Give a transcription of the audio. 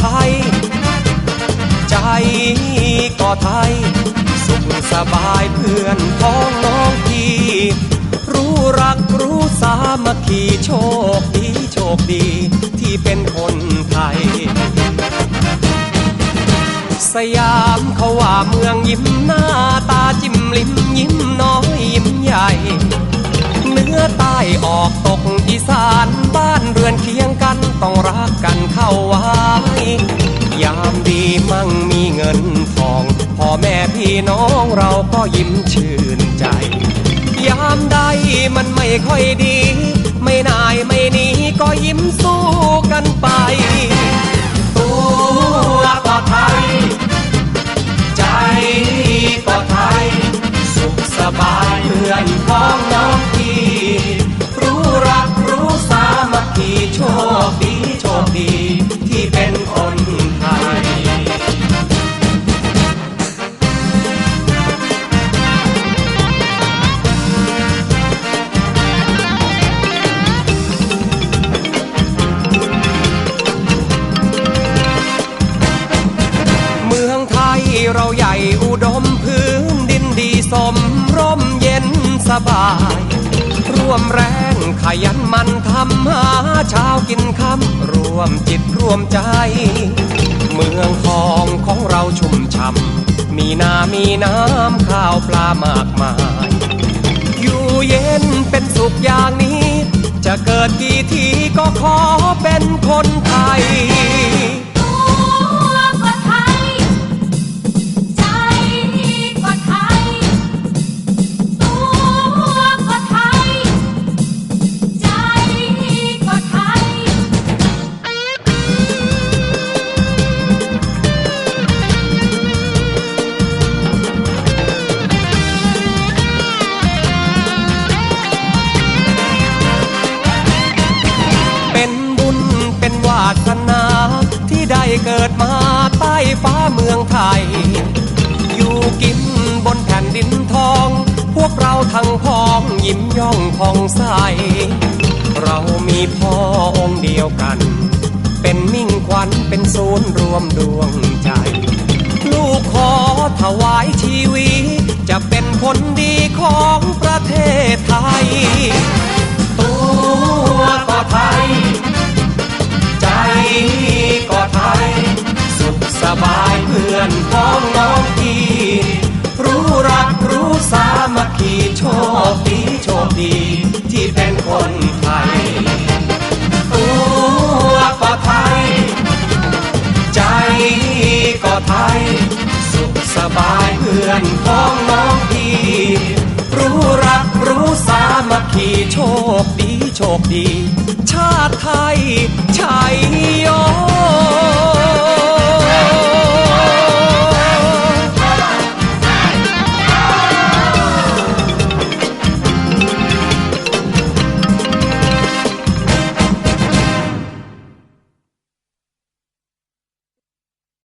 ไทย ใจก็ไทย สุขสบายเพื่อนพ้องน้องพี่ รู้รักรู้สามัคคีโชคดีโชคดีที่เป็นคนไทย สยามเขาว่าเมืองยิ้มหน้าตาจิ้มลิ้มยิ้มน้อยยิ้มใหญ่ เนือใต้ออกตกอีสาน พี่น้องเราก็ยิ้มชื่นใจ ยามใดมันไม่ค่อยดี ไม่นายไม่หนีก็ยิ้มสู้กันไป ตัวก็ไทย ใจก็ไทย สุขสบายเพื่อนพ้อง บาย ร่วมแรงขยันมันทำหาเช้ากินค่ำรวมจิตร่วมใจ เมืองทองของเราชุ่มช่ำมีนามีน้ำข้าวปลามากมาย อยู่เย็นเป็นสุขอย่างนี้ จะเกิดกี่ทีก็ขอเป็นคนไทยินทอง พวกเราทั้งพ้องยิ้มย่องผ่องใส เรามีพ่อองค์เดียวกัน เป็นมิ่งขวัญเป็นศูนย์รวมดวงใจ ลูกขอถวายชีวิตจะเป็นคนดีของประเทศไทย ตัวก็ไทย ใจก็ไทย สุขสบายเพื่อนพ้องน้องพี่ สามัคคีโชคดีโชคดีที่เป็นคนไทย ตัวก็ไทย ใจก็ไทย สุขสบายเพื่อนพ้องน้องพี่ รู้รักรู้สามัคคีโชคดีโชคดี ชาติไทยชัย